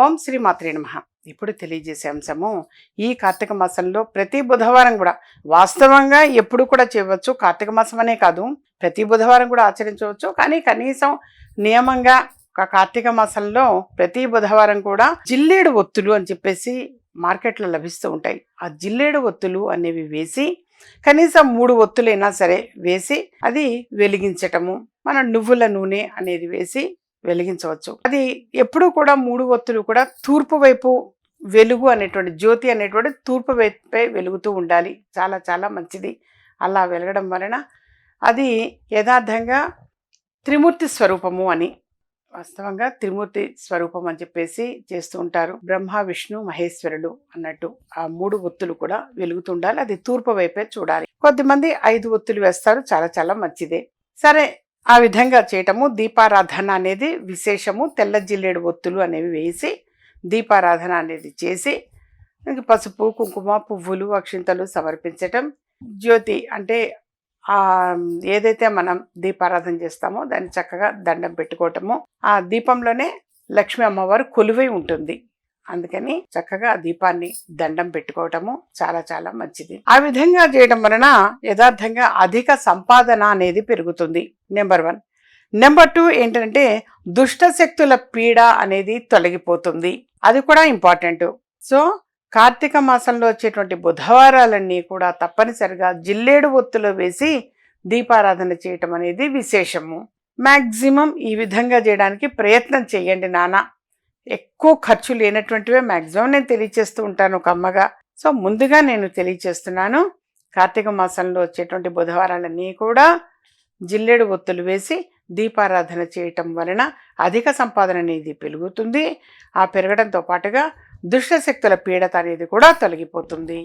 ఓం శ్రీ మాత్రే నమ. ఇప్పుడు తెలియజేసే అంశము ఈ కార్తీక మాసంలో ప్రతి బుధవారం కూడా వాస్తవంగా ఎప్పుడు కూడా చేయవచ్చు. కార్తీక మాసం అనే కాదు ప్రతి బుధవారం కూడా ఆచరించవచ్చు. కానీ కనీసం నియమంగా ఒక కార్తీక మాసంలో ప్రతి బుధవారం కూడా జిల్లేడు ఒత్తులు అని చెప్పేసి మార్కెట్లో లభిస్తూ ఉంటాయి. ఆ జిల్లేడు ఒత్తులు అనేవి వేసి కనీసం మూడు ఒత్తులైనా సరే వేసి అది వెలిగించటము మన నువ్వుల నూనె అనేది వేసి వెలిగించవచ్చు. అది ఎప్పుడూ కూడా మూడు ఒత్తులు కూడా తూర్పు వైపు వెలుగు అనేటువంటి జ్యోతి అనేటువంటి తూర్పు వైపే వెలుగుతూ ఉండాలి. చాలా చాలా మంచిది అలా వెలగడం వలన. అది యథార్థంగా త్రిమూర్తి స్వరూపము అని వాస్తవంగా త్రిమూర్తి స్వరూపం అని చెప్పేసి చేస్తూ ఉంటారు. బ్రహ్మ విష్ణు మహేశ్వరుడు అన్నట్టు ఆ మూడు ఒత్తులు కూడా వెలుగుతుండాలి అది తూర్పు వైపే చూడాలి. కొద్దిమంది ఐదు ఒత్తులు వేస్తారు. చాలా చాలా మంచిదే. సరే ఆ విధంగా చేయటము దీపారాధన అనేది విశేషము తెల్ల జిల్లేడు ఒత్తులు అనేవి వేసి దీపారాధన అనేది చేసి పసుపు కుంకుమ పువ్వులు అక్షింతలు సమర్పించటం. జ్యోతి అంటే ఏదైతే మనం దీపారాధన చేస్తామో దాన్ని చక్కగా దండం పెట్టుకోవటము. ఆ దీపంలోనే లక్ష్మీ అమ్మవారు కొలువై ఉంటుంది. అందుకని చక్కగా దీపాన్ని దండం పెట్టుకోవటము చాలా చాలా మంచిది. ఆ విధంగా చేయడం వలన యథార్థంగా అధిక సంపాదన అనేది పెరుగుతుంది. నెంబర్ వన్ నెంబర్ టూ ఏంటంటే దుష్ట శక్తుల పీడ అనేది తొలగిపోతుంది. అది కూడా ఇంపార్టెంట్ సో కార్తీక మాసంలో వచ్చేటువంటి బుధవారాలన్నీ కూడా తప్పనిసరిగా జిల్లేడు ఒత్తులో వేసి దీపారాధన చేయటం అనేది విశేషము. మ్యాక్సిమం ఈ విధంగా చేయడానికి ప్రయత్నం చేయండి నాన్న. ఎక్కువ ఖర్చు లేనటువంటివే మ్యాక్సిమం నేను తెలియచేస్తూ ఉంటాను ఒక అమ్మగా. సో ముందుగా నేను తెలియచేస్తున్నాను. కార్తీక మాసంలో వచ్చేటువంటి బుధవారాలన్నీ కూడా జిల్లేడు ఒత్తులు వేసి దీపారాధన చేయటం వలన అధిక సంపాదన అనేది పెరుగుతుంది. ఆ పెరగడంతో పాటుగా దుష్టశక్తుల పీడత అనేది కూడా తొలగిపోతుంది.